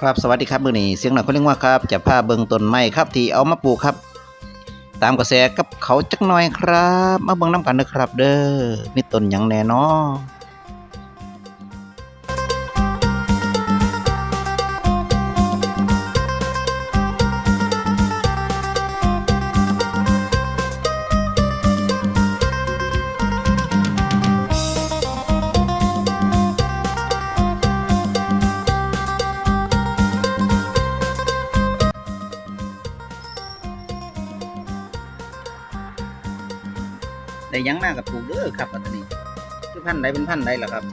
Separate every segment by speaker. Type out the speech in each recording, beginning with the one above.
Speaker 1: ครับสวัสดีครับมือนี้เสียงหน่อยคนเรียกว่าครับจะพาเบิงต้นไม้ครับที่เอามาปลูกครับ ตามกระแสกับเขาจักหน่อยครับ มาเบิงน้ำกันนะครับ เด้อมีต้นอย่างแน่นอ ได้ยังมากกับปลูกเด้อครับอันนี้คือพันธุ์ใดเป็นพันธุ์ใดล่ะครับ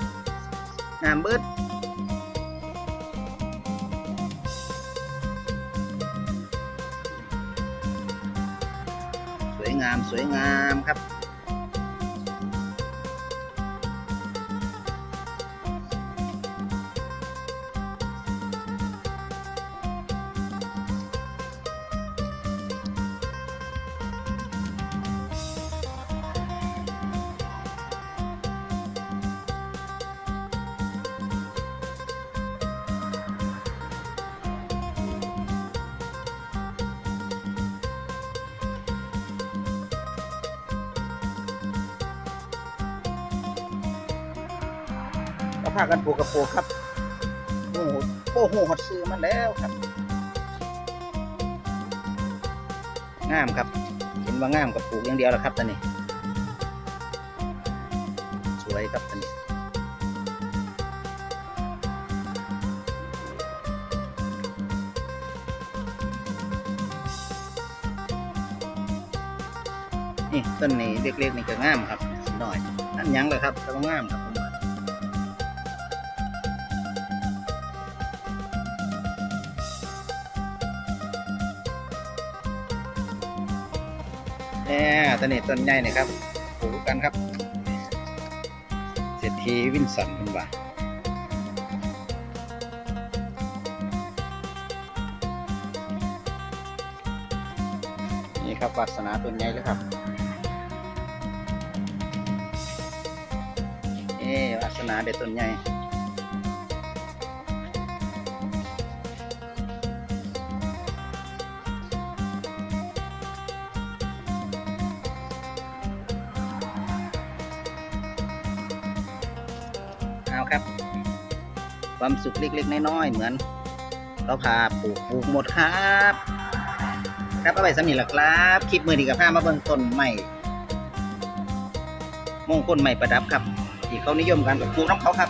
Speaker 1: งามเบิดสวยงามสวยงามครับ ก็พากันปลูกกระปลูครับโอ้โหโอ้โหหดซื้อมาแล้วครับงามครับ เห็นว่างามกับปลูกอย่างเดียวแล้วครับตอนนี้ สวยครับตอนนี้นี่ต้นนี้เล็กๆนี่ก็งามครับสีหน่อยนั่นยังเลยครับแต่ว่างามครับ ผมว่าแน่ต้นนี้ต้นใหญ่นี่ครับปลูกกันครับ เศรษฐีวินสันเป็นว่านี่ครับวาสนาต้นใหญ่เลยครับเอ๊วาสนาเด็ดต้นใหญ่ ครับ ความสุขเล็ก ๆ น้อยๆเหมือนเราพาปลูกปลูกหมดครับ ครับเอาไว้สำนีหละครับคลิปมือดีกับผ้ามาเบิ่งต้นใหม่มงคลใหม่ประดับครับ ที่เขานิยมกันกับปลูกน้ำเขาครับ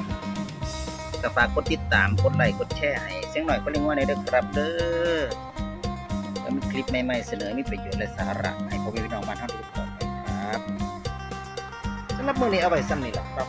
Speaker 1: ก็ฝากกดติดตามกดไลค์กดแชร์ให้เสียงหน่อยก็เรียกว่าในเด้อครับเด้อแล้วมีคลิปใหม่ๆเสนอมีประโยชน์และสาระให้พ่อแม่พี่น้องบ้านเท่าทุกคนครับสำหรับมือนี้เอาไว้ซ้ำนีหละครับ